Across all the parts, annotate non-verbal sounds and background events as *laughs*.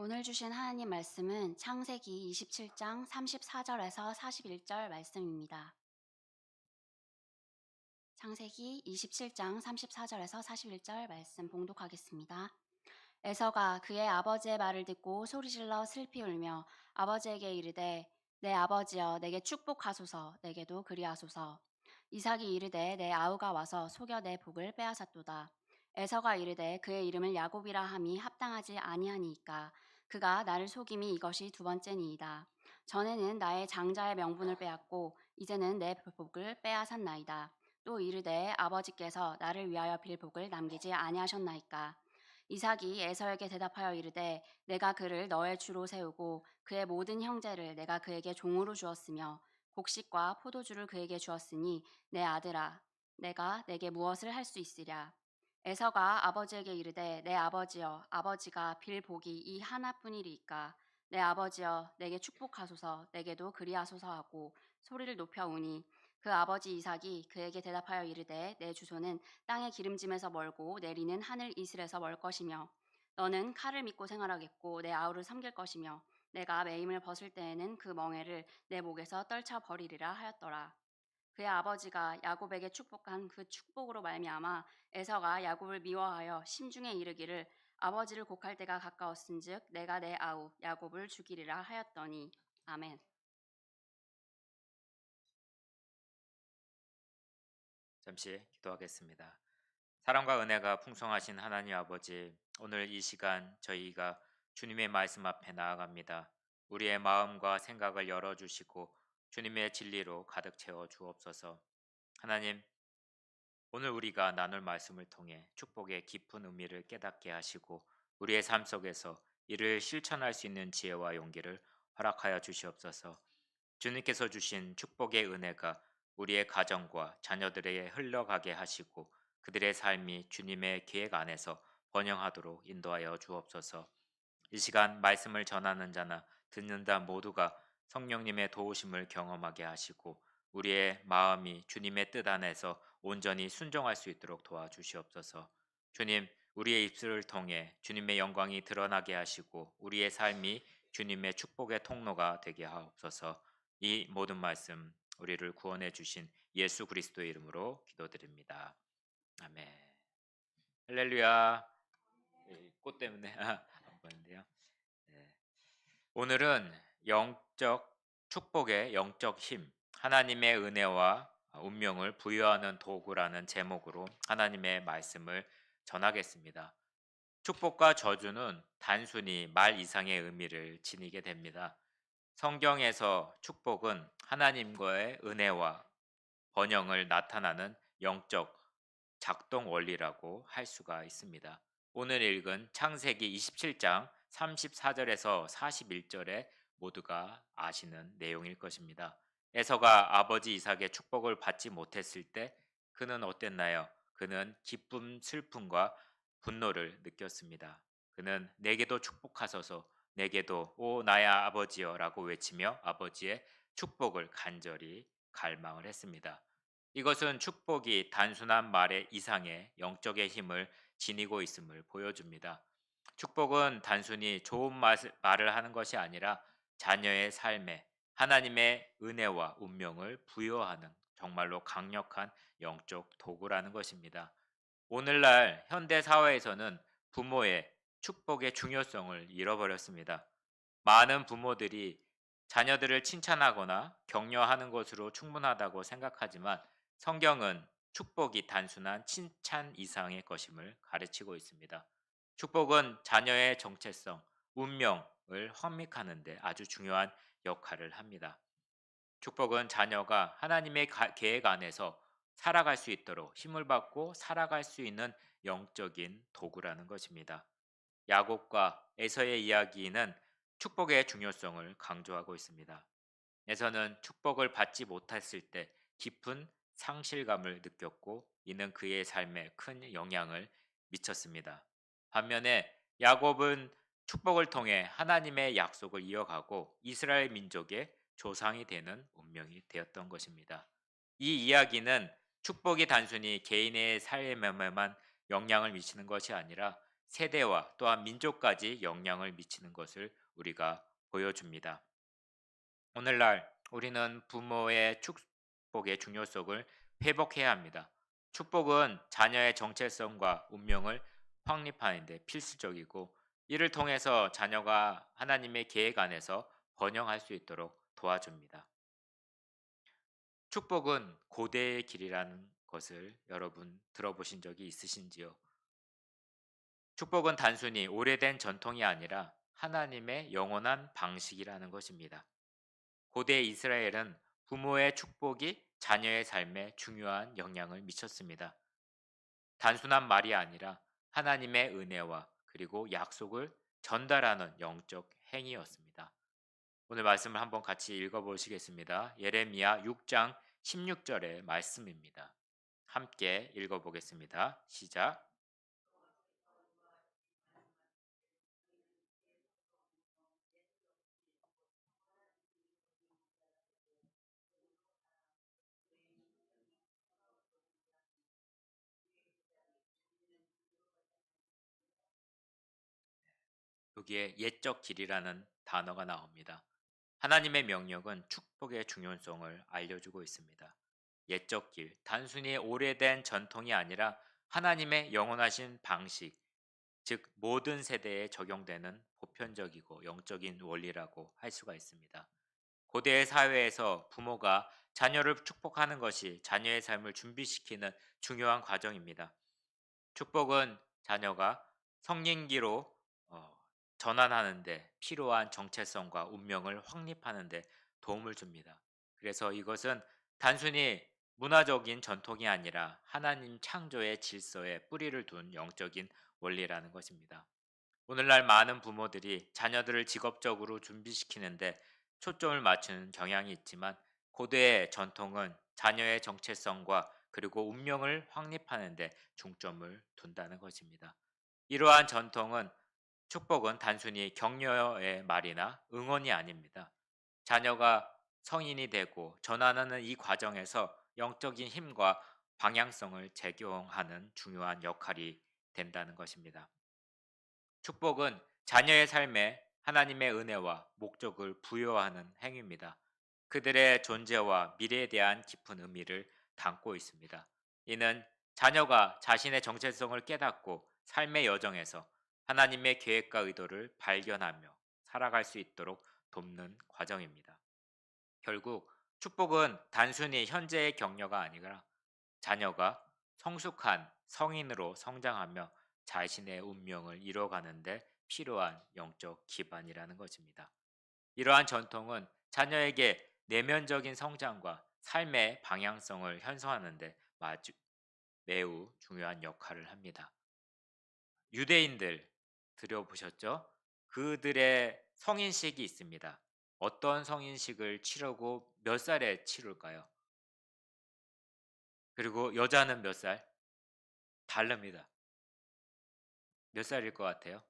오늘 주신 하나님 말씀은 창세기 27장 34절에서 41절 말씀입니다. 창세기 27장 34절에서 41절 말씀 봉독하겠습니다. 에서가 그의 아버지의 말을 듣고 소리질러 슬피 울며 아버지에게 이르되 내 아버지여 내게 축복하소서 내게도 그리하소서 이삭이 이르되 내 아우가 와서 속여 내 복을 빼앗았도다 에서가 이르되 그의 이름을 야곱이라 함이 합당하지 아니하니이까 그가 나를 속임이 이것이 두 번째니이다. 전에는 나의 장자의 명분을 빼앗고 이제는 내 복을 빼앗았나이다. 또 이르되 아버지께서 나를 위하여 빌 복을 남기지 아니하셨나이까? 이삭이 에서에게 대답하여 이르되 내가 그를 너의 주로 세우고 그의 모든 형제를 내가 그에게 종으로 주었으며 곡식과 포도주를 그에게 주었으니 내 아들아 내가 내게 무엇을 할 수 있으랴 에서가 아버지에게 이르되 내 아버지여 아버지가 빌 복이 이 하나뿐이리이까? 내 아버지여 내게 축복하소서. 내게도 그리하소서 하고 소리를 높여 우니. 그 아버지 이삭이 그에게 대답하여 이르되 내 주소는 땅의 기름짐에서 멀고 내리는 하늘 이슬에서 멀 것이며 너는 칼을 믿고 생활하겠고 내 아우를 섬길 것이며 내가 매임을 벗을 때에는 그 멍에를 내 목에서 떨쳐 버리리라 하였더라. 그의 아버지가 야곱에게 축복한 그 축복으로 말미암아 에서가 야곱을 미워하여 심중에 이르기를 아버지를 곡할 때가 가까웠은즉 내가 내 아우 야곱을 죽이리라 하였더니 아멘. 잠시 기도하겠습니다. 사랑과 은혜가 풍성하신 하나님 아버지, 오늘 이 시간 저희가 주님의 말씀 앞에 나아갑니다. 우리의 마음과 생각을 열어주시고 주님의 진리로 가득 채워 주옵소서. 하나님, 오늘 우리가 나눌 말씀을 통해 축복의 깊은 의미를 깨닫게 하시고 우리의 삶 속에서 이를 실천할 수 있는 지혜와 용기를 허락하여 주시옵소서. 주님께서 주신 축복의 은혜가 우리의 가정과 자녀들에게 흘러가게 하시고 그들의 삶이 주님의 계획 안에서 번영하도록 인도하여 주옵소서. 이 시간 말씀을 전하는 자나 듣는다 모두가 성령님의 도우심을 경험하게 하시고 우리의 마음이 주님의 뜻 안에서 온전히 순종할 수 있도록 도와주시옵소서. 주님, 우리의 입술을 통해 주님의 영광이 드러나게 하시고 우리의 삶이 주님의 축복의 통로가 되게 하옵소서. 이 모든 말씀 우리를 구원해 주신 예수 그리스도의 이름으로 기도드립니다. 아멘. 할렐루야. 예, 꽃 때문에 *laughs* 안 보는데요. 네. 오늘은 영적 축복의 영적 힘, 하나님의 은혜와 운명을 부여하는 도구라는 제목으로 하나님의 말씀을 전하겠습니다. 축복과 저주는 단순히 말 이상의 의미를 지니게 됩니다. 성경에서 축복은 하나님과의 은혜와 번영을 나타나는 영적 작동 원리라고 할 수가 있습니다. 오늘 읽은 창세기 27장 34절에서 41절에 모두가 아시는 내용일 것입니다. 에서가 아버지 이삭의 축복을 받지 못했을 때 그는 어땠나요? 그는 기쁨, 슬픔과 분노를 느꼈습니다. 그는 내게도 축복하소서 내게도 오 나의 아버지여라고 외치며 아버지의 축복을 간절히 갈망을 했습니다. 이것은 축복이 단순한 말의 이상의 영적의 힘을 지니고 있음을 보여줍니다. 축복은 단순히 좋은 말을 하는 것이 아니라 자녀의 삶에 하나님의 은혜와 운명을 부여하는 정말로 강력한 영적 도구라는 것입니다. 오늘날 현대 사회에서는 부모의 축복의 중요성을 잃어버렸습니다. 많은 부모들이 자녀들을 칭찬하거나 격려하는 것으로 충분하다고 생각하지만 성경은 축복이 단순한 칭찬 이상의 것임을 가르치고 있습니다. 축복은 자녀의 정체성, 운명 을 확립하는데 아주 중요한 역할을 합니다. 축복은 자녀가 하나님의 계획 안에서 살아갈 수 있도록 힘을 받고 살아갈 수 있는 영적인 도구라는 것입니다. 야곱과 에서의 이야기는 축복의 중요성을 강조하고 있습니다. 에서는 축복을 받지 못했을 때 깊은 상실감을 느꼈고 이는 그의 삶에 큰 영향을 미쳤습니다. 반면에 야곱은 축복을 통해 하나님의 약속을 이어가고 이스라엘 민족의 조상이 되는 운명이 되었던 것입니다. 이 이야기는 축복이 단순히 개인의 삶에만 영향을 미치는 것이 아니라 세대와 또한 민족까지 영향을 미치는 것을 우리가 보여줍니다. 오늘날 우리는 부모의 축복의 중요성을 회복해야 합니다. 축복은 자녀의 정체성과 운명을 확립하는 데 필수적이고 이를 통해서 자녀가 하나님의 계획 안에서 번영할 수 있도록 도와줍니다. 축복은 고대의 길이라는 것을 여러분 들어보신 적이 있으신지요? 축복은 단순히 오래된 전통이 아니라 하나님의 영원한 방식이라는 것입니다. 고대 이스라엘은 부모의 축복이 자녀의 삶에 중요한 영향을 미쳤습니다. 단순한 말이 아니라 하나님의 은혜와 그리고 약속을 전달하는 영적 행위였습니다. 오늘 말씀을 한번 같이 읽어보시겠습니다. 예레미야 6장 16절의 말씀입니다. 함께 읽어보겠습니다. 시작. 여기에 옛적 길이라는 단어가 나옵니다. 하나님의 명령은 축복의 중요성을 알려주고 있습니다. 옛적 길, 단순히 오래된 전통이 아니라 하나님의 영원하신 방식, 즉 모든 세대에 적용되는 보편적이고 영적인 원리라고 할 수가 있습니다. 고대 사회에서 부모가 자녀를 축복하는 것이 자녀의 삶을 준비시키는 중요한 과정입니다. 축복은 자녀가 성인기로 어, 전환하는데 필요한 정체성과 운명을 확립하는데 도움을 줍니다. 그래서 이것은 단순히 문화적인 전통이 아니라 하나님 창조의 질서에 뿌리를 둔 영적인 원리라는 것입니다. 오늘날 많은 부모들이 자녀들을 직업적으로 준비시키는데 초점을 맞추는 경향이 있지만 고대의 전통은 자녀의 정체성과 그리고 운명을 확립하는데 중점을 둔다는 것입니다. 이러한 전통은 축복은 단순히 격려의 말이나 응원이 아닙니다. 자녀가 성인이 되고 전환하는 이 과정에서 영적인 힘과 방향성을 제공하는 중요한 역할이 된다는 것입니다. 축복은 자녀의 삶에 하나님의 은혜와 목적을 부여하는 행위입니다. 그들의 존재와 미래에 대한 깊은 의미를 담고 있습니다. 이는 자녀가 자신의 정체성을 깨닫고 삶의 여정에서 하나님의 계획과 의도를 발견하며 살아갈 수 있도록 돕는 과정입니다. 결국 축복은 단순히 현재의 격려가 아니라 자녀가 성숙한 성인으로 성장하며 자신의 운명을 이뤄가는데 필요한 영적 기반이라는 것입니다. 이러한 전통은 자녀에게 내면적인 성장과 삶의 방향성을 형성하는데 매우 중요한 역할을 합니다. 유대인들 들여보셨죠? 그들의 성인식이 있습니다. 어떤 성인식을 치르고 몇 살에 치룰까요? 그리고 여자는 몇 살? 다릅니다. 몇 살일 것 같아요?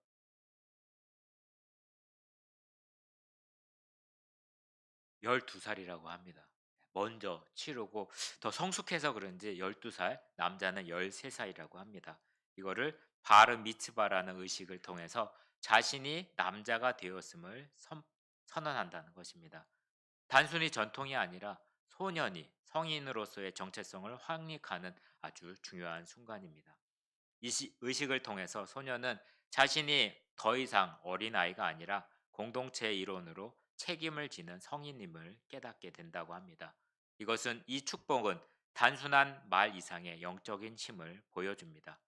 열두 살이라고 합니다. 먼저 치르고 더 성숙해서 그런지 열두 살 남자는 열세 살이라고 합니다. 이거를 바르 미츠바라는 의식을 통해서 자신이 남자가 되었음을 선, 선언한다는 것입니다. 단순히 전통이 아니라 소년이 성인으로서의 정체성을 확립하는 아주 중요한 순간입니다. 이 의식을 통해서 소년은 자신이 더 이상 어린아이가 아니라 공동체의 일원으로 책임을 지는 성인임을 깨닫게 된다고 합니다. 이것은 이 축복은 단순한 말 이상의 영적인 힘을 보여줍니다.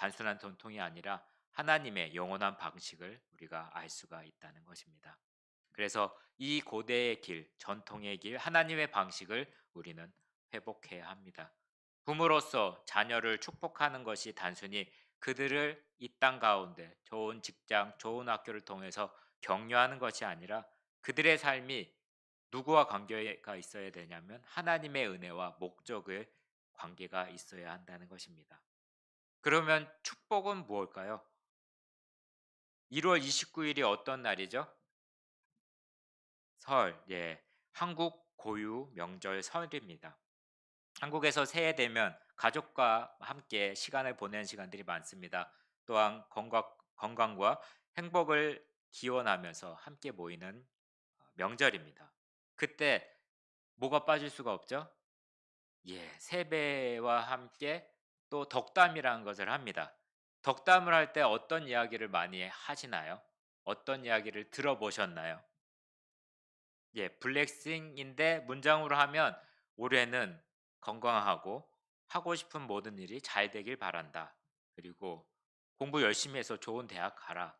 단순한 전통이 아니라 하나님의 영원한 방식을 우리가 알 수가 있다는 것입니다. 그래서 이 고대의 길, 전통의 길, 하나님의 방식을 우리는 회복해야 합니다. 부모로서 자녀를 축복하는 것이 단순히 그들을 이 땅 가운데 좋은 직장, 좋은 학교를 통해서 격려하는 것이 아니라 그들의 삶이 누구와 관계가 있어야 되냐면 하나님의 은혜와 목적의 관계가 있어야 한다는 것입니다. 그러면 축복은 무엇일까요? 1월 29일이 어떤 날이죠? 설, 예. 한국 고유 명절 설입니다. 한국에서 새해 되면 가족과 함께 시간을 보내는 시간들이 많습니다. 또한 건강, 건강과 행복을 기원하면서 함께 모이는 명절입니다. 그때 뭐가 빠질 수가 없죠? 예, 세배와 함께 또 덕담이라는 것을 합니다. 덕담을 할 때 어떤 이야기를 많이 하시나요? 어떤 이야기를 들어보셨나요? 예, 블랙싱인데 문장으로 하면 올해는 건강하고 하고 싶은 모든 일이 잘 되길 바란다. 그리고 공부 열심히 해서 좋은 대학 가라.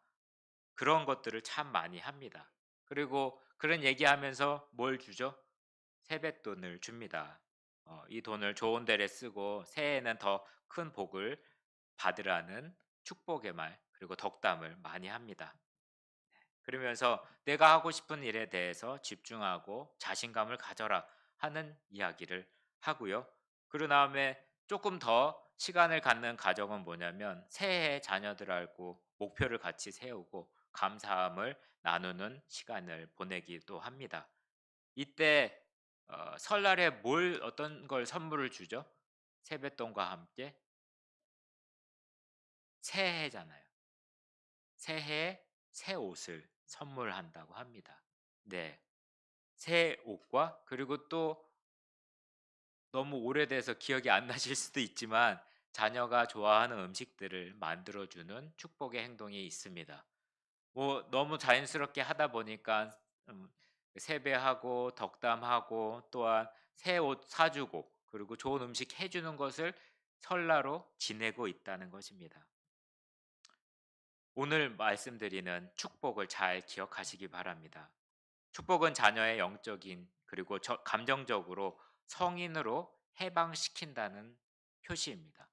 그런 것들을 참 많이 합니다. 그리고 그런 얘기하면서 뭘 주죠? 세뱃돈을 줍니다. 어, 이 돈을 좋은 데에 쓰고 새해에는 더 큰 복을 받으라는 축복의 말 그리고 덕담을 많이 합니다. 그러면서 내가 하고 싶은 일에 대해서 집중하고 자신감을 가져라 하는 이야기를 하고요. 그러 다음에 조금 더 시간을 갖는 가정은 뭐냐면 새해 자녀들하고 목표를 같이 세우고 감사함을 나누는 시간을 보내기도 합니다. 이때 어, 설날에 뭘 어떤 걸 선물을 주죠? 세뱃돈과 함께 새해잖아요. 새해에 새 옷을 선물한다고 합니다. 네. 새 옷과 그리고 또 너무 오래돼서 기억이 안 나실 수도 있지만 자녀가 좋아하는 음식들을 만들어주는 축복의 행동이 있습니다. 뭐 너무 자연스럽게 하다 보니까 음, 세배하고 덕담하고 또한 새 옷 사주고 그리고 좋은 음식 해주는 것을 설날로 지내고 있다는 것입니다. 오늘 말씀드리는 축복을 잘 기억하시기 바랍니다. 축복은 자녀의 영적인 그리고 감정적으로 성인으로 해방시킨다는 표시입니다.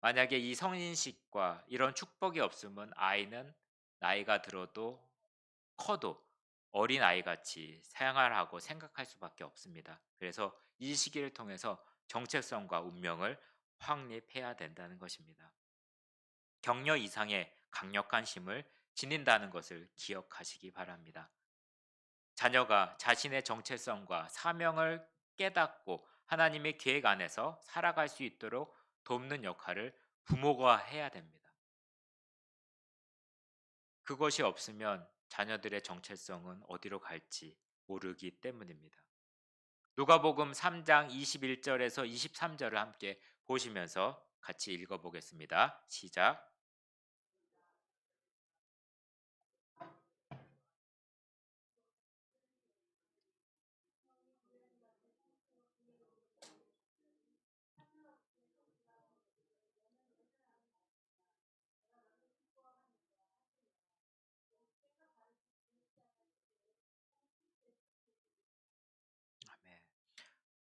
만약에 이 성인식과 이런 축복이 없으면 아이는 나이가 들어도 커도 어린 아이같이 생활하고 생각할 수밖에 없습니다. 그래서 이 시기를 통해서 정체성과 운명을 확립해야 된다는 것입니다. 격려 이상의 강력한 힘을 지닌다는 것을 기억하시기 바랍니다. 자녀가 자신의 정체성과 사명을 깨닫고 하나님의 계획 안에서 살아갈 수 있도록 돕는 역할을 부모가 해야 됩니다. 그것이 없으면 자녀들의 정체성은 어디로 갈지 모르기 때문입니다. 누가복음 3장 21절에서 23절을 함께 보시면서 같이 읽어보겠습니다. 시작.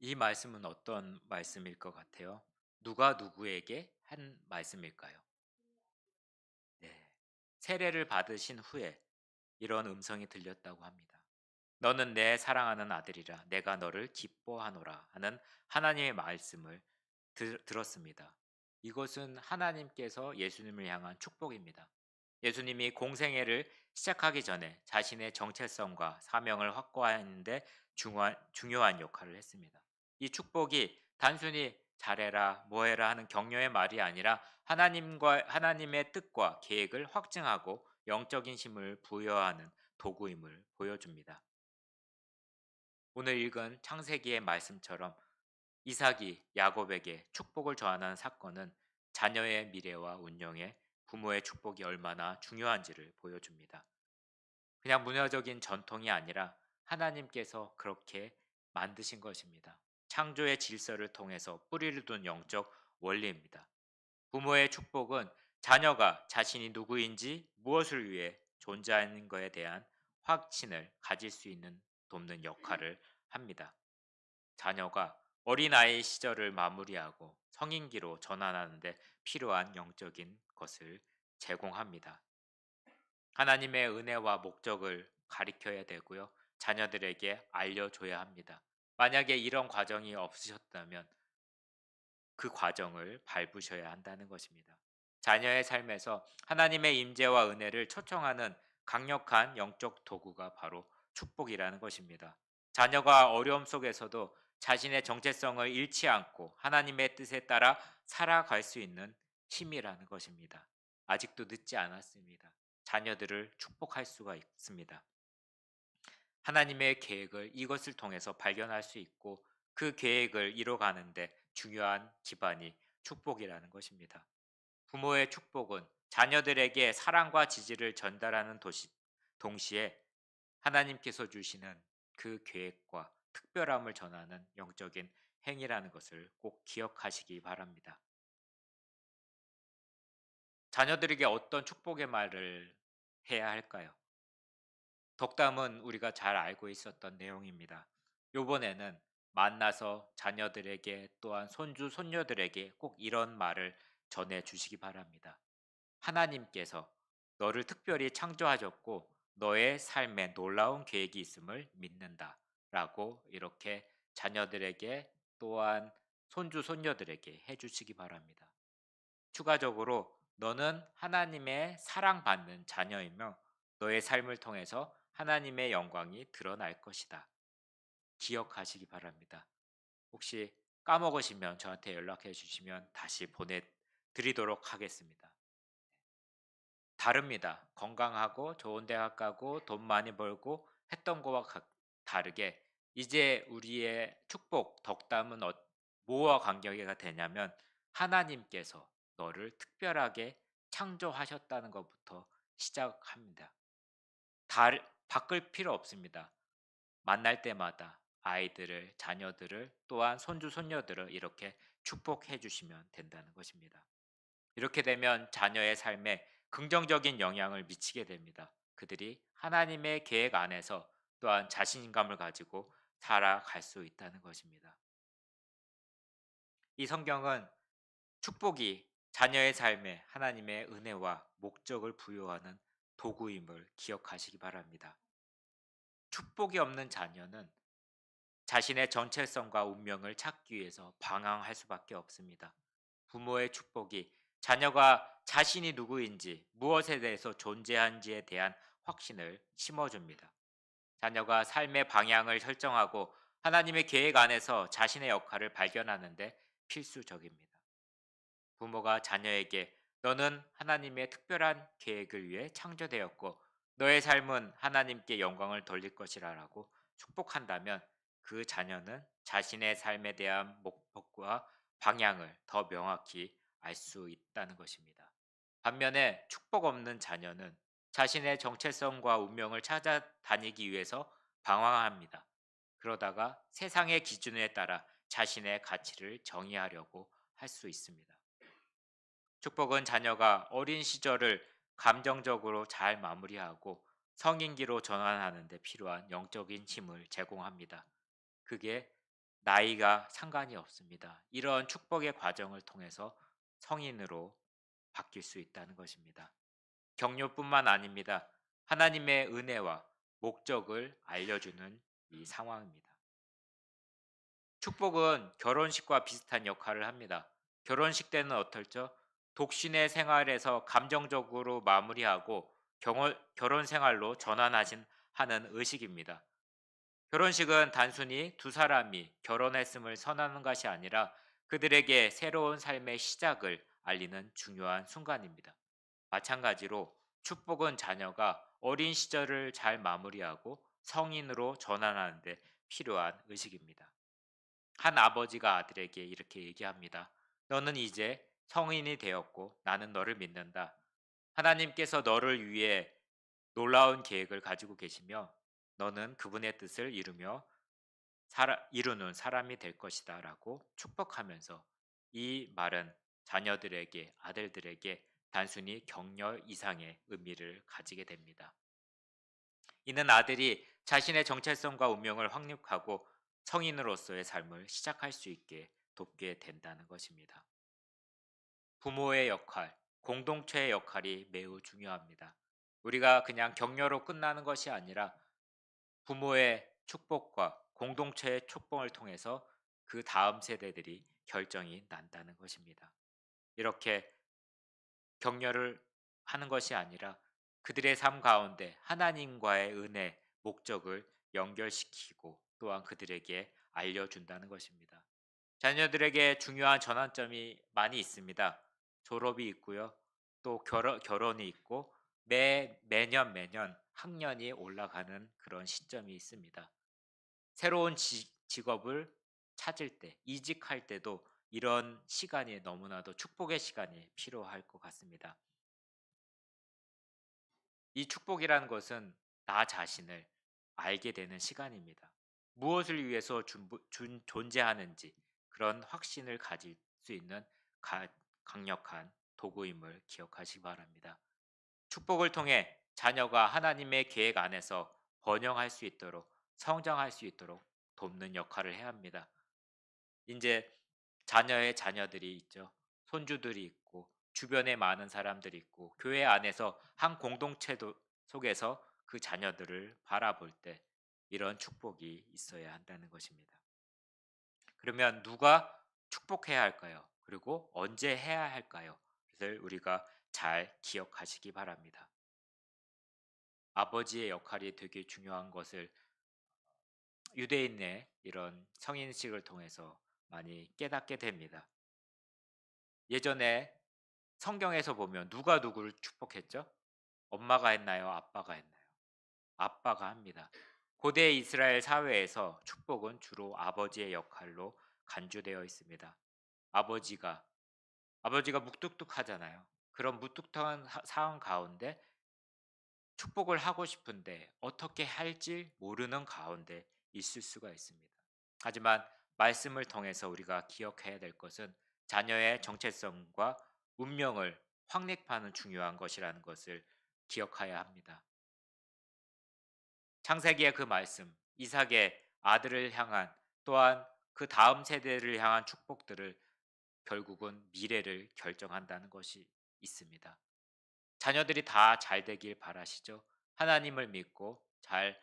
이 말씀은 어떤 말씀일 것 같아요? 누가 누구에게 한 말씀일까요? 네. 세례를 받으신 후에 이런 음성이 들렸다고 합니다. 너는 내 사랑하는 아들이라 내가 너를 기뻐하노라 하는 하나님의 말씀을 들, 들었습니다. 이것은 하나님께서 예수님을 향한 축복입니다. 예수님이 공생애를 시작하기 전에 자신의 정체성과 사명을 확고하는데 중요한, 중요한 역할을 했습니다. 이 축복이 단순히 잘해라, 뭐해라 하는 격려의 말이 아니라 하나님과 하나님의 뜻과 계획을 확증하고 영적인 힘을 부여하는 도구임을 보여줍니다. 오늘 읽은 창세기의 말씀처럼 이삭이 야곱에게 축복을 전하는 사건은 자녀의 미래와 운영에 부모의 축복이 얼마나 중요한지를 보여줍니다. 그냥 문화적인 전통이 아니라 하나님께서 그렇게 만드신 것입니다. 창조의 질서를 통해서 뿌리를 둔 영적 원리입니다. 부모의 축복은 자녀가 자신이 누구인지 무엇을 위해 존재하는 것에 대한 확신을 가질 수 있는 돕는 역할을 합니다. 자녀가 어린아이 시절을 마무리하고 성인기로 전환하는데 필요한 영적인 것을 제공합니다. 하나님의 은혜와 목적을 가리켜야 되고요. 자녀들에게 알려줘야 합니다. 만약에 이런 과정이 없으셨다면 그 과정을 밟으셔야 한다는 것입니다. 자녀의 삶에서 하나님의 임재와 은혜를 초청하는 강력한 영적 도구가 바로 축복이라는 것입니다. 자녀가 어려움 속에서도 자신의 정체성을 잃지 않고 하나님의 뜻에 따라 살아갈 수 있는 힘이라는 것입니다. 아직도 늦지 않았습니다. 자녀들을 축복할 수가 있습니다. 하나님의 계획을 이것을 통해서 발견할 수 있고 그 계획을 이뤄가는데 중요한 기반이 축복이라는 것입니다. 부모의 축복은 자녀들에게 사랑과 지지를 전달하는 도시, 동시에 하나님께서 주시는 그 계획과 특별함을 전하는 영적인 행위라는 것을 꼭 기억하시기 바랍니다. 자녀들에게 어떤 축복의 말을 해야 할까요? 덕담은 우리가 잘 알고 있었던 내용입니다. 요번에는 만나서 자녀들에게 또한 손주, 손녀들에게 꼭 이런 말을 전해 주시기 바랍니다. 하나님께서 너를 특별히 창조하셨고 너의 삶에 놀라운 계획이 있음을 믿는다. 라고 이렇게 자녀들에게 또한 손주, 손녀들에게 해주시기 바랍니다. 추가적으로 너는 하나님의 사랑받는 자녀이며 너의 삶을 통해서 하나님의 영광이 드러날 것이다. 기억하시기 바랍니다. 혹시 까먹으시면 저한테 연락해 주시면 다시 보내드리도록 하겠습니다. 다릅니다. 건강하고 좋은 대학 가고 돈 많이 벌고 했던 거와 다르게 이제 우리의 축복, 덕담은 어, 뭐와 관계가 되냐면 하나님께서 너를 특별하게 창조하셨다는 것부터 시작합니다. 달, 바꿀 필요 없습니다. 만날 때마다 아이들을, 자녀들을, 또한 손주, 손녀들을 이렇게 축복해 주시면 된다는 것입니다. 이렇게 되면 자녀의 삶에 긍정적인 영향을 미치게 됩니다. 그들이 하나님의 계획 안에서 또한 자신감을 가지고 살아갈 수 있다는 것입니다. 이 성경은 축복이 자녀의 삶에 하나님의 은혜와 목적을 부여하는 도구임을 기억하시기 바랍니다. 축복이 없는 자녀는 자신의 전체성과 운명을 찾기 위해서 방황할 수밖에 없습니다. 부모의 축복이 자녀가 자신이 누구인지 무엇에 대해서 존재한지에 대한 확신을 심어줍니다. 자녀가 삶의 방향을 설정하고 하나님의 계획 안에서 자신의 역할을 발견하는데 필수적입니다. 부모가 자녀에게 너는 하나님의 특별한 계획을 위해 창조되었고 너의 삶은 하나님께 영광을 돌릴 것이라라고 축복한다면 그 자녀는 자신의 삶에 대한 목표와 방향을 더 명확히 알 수 있다는 것입니다. 반면에 축복 없는 자녀는 자신의 정체성과 운명을 찾아다니기 위해서 방황합니다. 그러다가 세상의 기준에 따라 자신의 가치를 정의하려고 할 수 있습니다. 축복은 자녀가 어린 시절을 감정적으로 잘 마무리하고 성인기로 전환하는 데 필요한 영적인 힘을 제공합니다. 그게 나이가 상관이 없습니다. 이런 축복의 과정을 통해서 성인으로 바뀔 수 있다는 것입니다. 격려뿐만 아닙니다. 하나님의 은혜와 목적을 알려주는 이 상황입니다. 축복은 결혼식과 비슷한 역할을 합니다. 결혼식 때는 어떨죠? 독신의 생활에서 감정적으로 마무리하고 결혼 생활로 전환하신 하는 의식입니다. 결혼식은 단순히 두 사람이 결혼했음을 선하는 것이 아니라 그들에게 새로운 삶의 시작을 알리는 중요한 순간입니다. 마찬가지로 축복은 자녀가 어린 시절을 잘 마무리하고 성인으로 전환하는데 필요한 의식입니다. 한 아버지가 아들에게 이렇게 얘기합니다. 너는 이제 성인이 되었고 나는 너를 믿는다. 하나님께서 너를 위해 놀라운 계획을 가지고 계시며 너는 그분의 뜻을 이루며 살아, 이루는 사람이 될 것이다 라고 축복하면서 이 말은 자녀들에게 아들들에게 단순히 격려 이상의 의미를 가지게 됩니다. 이는 아들이 자신의 정체성과 운명을 확립하고 성인으로서의 삶을 시작할 수 있게 돕게 된다는 것입니다. 부모의 역할, 공동체의 역할이 매우 중요합니다. 우리가 그냥 격려로 끝나는 것이 아니라 부모의 축복과 공동체의 축복을 통해서 그 다음 세대들이 결정이 난다는 것입니다. 이렇게 격려를 하는 것이 아니라 그들의 삶 가운데 하나님과의 은혜, 목적을 연결시키고 또한 그들에게 알려준다는 것입니다. 자녀들에게 중요한 전환점이 많이 있습니다. 졸업이 있고요. 또 결혼, 결혼이 있고 매 매년 매년 학년이 올라가는 그런 시점이 있습니다. 새로운 지, 직업을 찾을 때, 이직할 때도 이런 시간이 너무나도 축복의 시간이 필요할 것 같습니다. 이 축복이라는 것은 나 자신을 알게 되는 시간입니다. 무엇을 위해서 존재하는지 그런 확신을 가질 수 있는 가, 강력한 도구임을 기억하시기 바랍니다. 축복을 통해 자녀가 하나님의 계획 안에서 번영할 수 있도록 성장할 수 있도록 돕는 역할을 해야 합니다. 이제 자녀의 자녀들이 있죠. 손주들이 있고 주변에 많은 사람들이 있고 교회 안에서 한 공동체 속에서 그 자녀들을 바라볼 때 이런 축복이 있어야 한다는 것입니다. 그러면 누가 축복해야 할까요? 그리고 언제 해야 할까요? 그것을 우리가 잘 기억하시기 바랍니다. 아버지의 역할이 되게 중요한 것을 유대인의 이런 성인식을 통해서 많이 깨닫게 됩니다. 예전에 성경에서 보면 누가 누구를 축복했죠? 엄마가 했나요? 아빠가 했나요? 아빠가 합니다. 고대 이스라엘 사회에서 축복은 주로 아버지의 역할로 간주되어 있습니다. 아버지가 아버지가 묵뚝뚝하잖아요. 그런 묵뚝뚝한 상황 가운데 축복을 하고 싶은데 어떻게 할지 모르는 가운데 있을 수가 있습니다. 하지만 말씀을 통해서 우리가 기억해야 될 것은 자녀의 정체성과 운명을 확립하는 중요한 것이라는 것을 기억해야 합니다. 창세기의 그 말씀, 이삭의 아들을 향한 또한 그 다음 세대를 향한 축복들을 결국은 미래를 결정한다는 것이 있습니다. 자녀들이 다 잘 되길 바라시죠. 하나님을 믿고 잘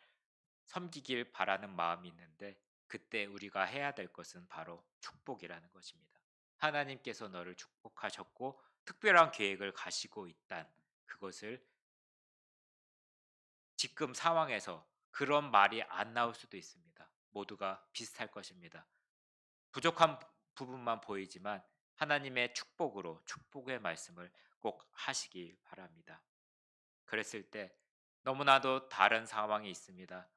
섬기길 바라는 마음이 있는데 그때 우리가 해야 될 것은 바로 축복이라는 것입니다. 하나님께서 너를 축복하셨고 특별한 계획을 가시고 있단 그것을 지금 상황에서 그런 말이 안 나올 수도 있습니다. 모두가 비슷할 것입니다. 부족한 부분만 보이지만 하나님의 축복으로 축복의 말씀을 꼭 하시기 바랍니다. 그랬을 때 너무나도 다른 상황이 있습니다.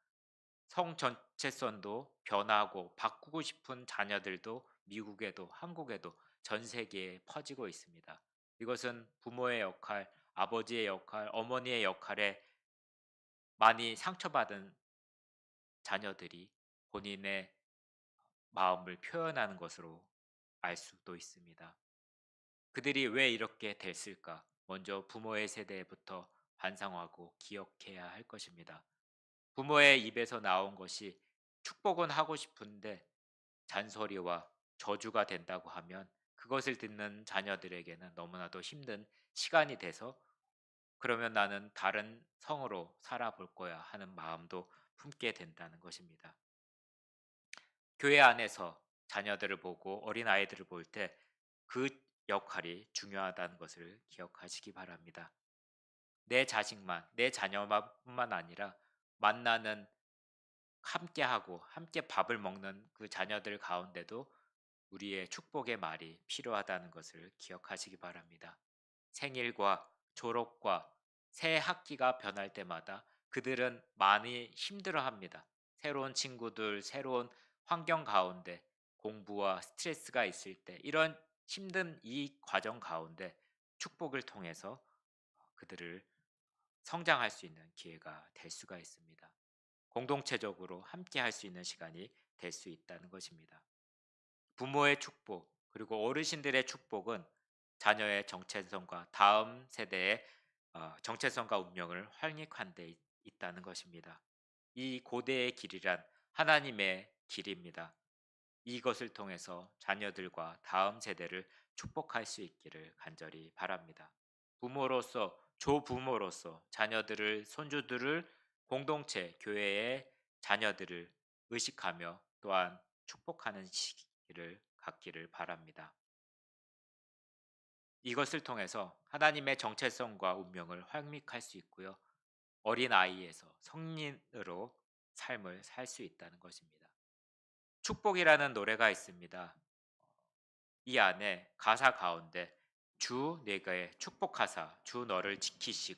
성 전체선도 변하고 바꾸고 싶은 자녀들도 미국에도 한국에도 전 세계에 퍼지고 있습니다. 이것은 부모의 역할, 아버지의 역할, 어머니의 역할에 많이 상처받은 자녀들이 본인의 마음을 표현하는 것으로 알 수도 있습니다. 그들이 왜 이렇게 됐을까? 먼저 부모의 세대부터 반성하고 기억해야 할 것입니다. 부모의 입에서 나온 것이 축복은 하고 싶은데 잔소리와 저주가 된다고 하면 그것을 듣는 자녀들에게는 너무나도 힘든 시간이 돼서 그러면 나는 다른 성으로 살아볼 거야 하는 마음도 품게 된다는 것입니다. 교회 안에서 자녀들을 보고 어린 아이들을 볼 때 그 역할이 중요하다는 것을 기억하시기 바랍니다. 내 자식만, 내 자녀만뿐만 아니라 만나는 함께하고 함께 밥을 먹는 그 자녀들 가운데도 우리의 축복의 말이 필요하다는 것을 기억하시기 바랍니다. 생일과 졸업과 새 학기가 변할 때마다 그들은 많이 힘들어 합니다. 새로운 친구들, 새로운 환경 가운데 공부와 스트레스가 있을 때 이런 힘든 이 과정 가운데 축복을 통해서 그들을 성장할 수 있는 기회가 될 수가 있습니다. 공동체적으로 함께 할 수 있는 시간이 될 수 있다는 것입니다. 부모의 축복, 그리고 어르신들의 축복은 자녀의 정체성과 다음 세대의 어, 정체성과 운명을 활력한 데 있다는 것입니다. 이 고대의 길이란 하나님의 길입니다. 이것을 통해서 자녀들과 다음 세대를 축복할 수 있기를 간절히 바랍니다. 부모로서 조부모로서 자녀들을 손주들을 공동체 교회의 자녀들을 의식하며 또한 축복하는 시기를 갖기를 바랍니다. 이것을 통해서 하나님의 정체성과 운명을 활믹할 수 있고요. 어린 아이에서 성인으로 삶을 살 수 있다는 것입니다. 축복이라는 노래가 있습니다. 이 안에 가사 가운데 주 내게 축복하사 주 너를 지키시고